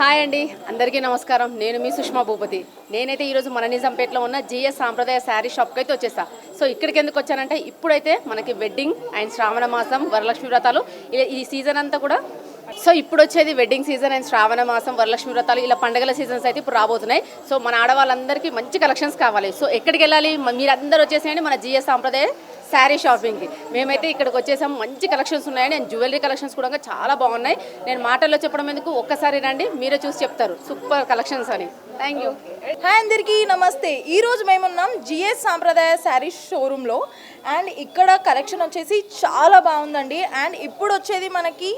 Hi అండి. అందరికీ నమస్కారం. నేను మీ సుష్మా భూపతి. నేనైతే ఈరోజు మన నిజాంపేటలో ఉన్న జిఎస్ సాంప్రదాయ శారీ షాప్కి అయితే వచ్చేసా. సో ఇక్కడికి ఎందుకు వచ్చానంటే ఇప్పుడైతే మనకి వెడ్డింగ్ అండ్ శ్రావణ మాసం వరలక్ష్మి వ్రతాలు ఈ సీజన్ అంతా కూడా సో ఇప్పుడు వచ్చేది వెడ్డింగ్ సీజన్ అండ్ శ్రావణ మాసం వరలక్ష్మి వ్రతాలు ఇలా పండుగల సీజన్స్ అయితే ఇప్పుడు రాబోతున్నాయి. సో మన ఆడవాళ్ళందరికీ మంచి కలెక్షన్స్ కావాలి. సో ఎక్కడికి వెళ్ళాలి? మీరందరూ వచ్చేసేయండి మన జిఎస్ సాంప్రదాయ శారీ షాపింగ్కి. మేమైతే ఇక్కడికి వచ్చేసాము మంచి కలెక్షన్స్ ఉన్నాయని అండ్ జ్యువెలరీ కలెక్షన్స్ కూడా చాలా బాగున్నాయి. నేను మాటల్లో చెప్పడం ఎందుకు? ఒక్కసారి రండి. మీరే చూసి చెప్తారు. సూపర్ కలెక్షన్స్ అని. థ్యాంక్ యూ హాయ్ అందరికీ నమస్తే. ఈ రోజు మేమున్నాం జిఎస్ సాంప్రదాయ శారీస్ షోరూంలో. అండ్ ఇక్కడ కలెక్షన్ వచ్చేసి చాలా బాగుందండి. అండ్ ఇప్పుడు వచ్చేది మనకి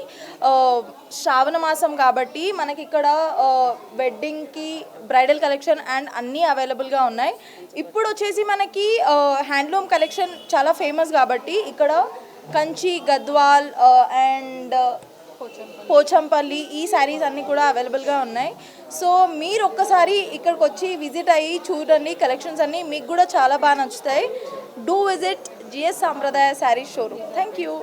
శ్రావణ మాసం కాబట్టి మనకి ఇక్కడ వెడ్డింగ్కి బ్రైడల్ కలెక్షన్ అండ్ అన్నీ అవైలబుల్గా ఉన్నాయి. ఇప్పుడు వచ్చేసి మనకి హ్యాండ్లూమ్ కలెక్షన్ చాలా ఫేమస్ కాబట్టి ఇక్కడ కంచి గద్వాల్ అండ్ పోచంపల్లి ఈ శారీస్ అన్నీ కూడా అవైలబుల్గా ఉన్నాయి. సో మీరు ఒక్కసారి ఇక్కడికి వచ్చి విజిట్ అయ్యి చూడండి కలెక్షన్స్ అన్నీ మీకు కూడా చాలా బాగా నచ్చుతాయి. డూ విజిట్ జిఎస్ సాంప్రదాయ శారీ షోరూమ్ థ్యాంక్ యూ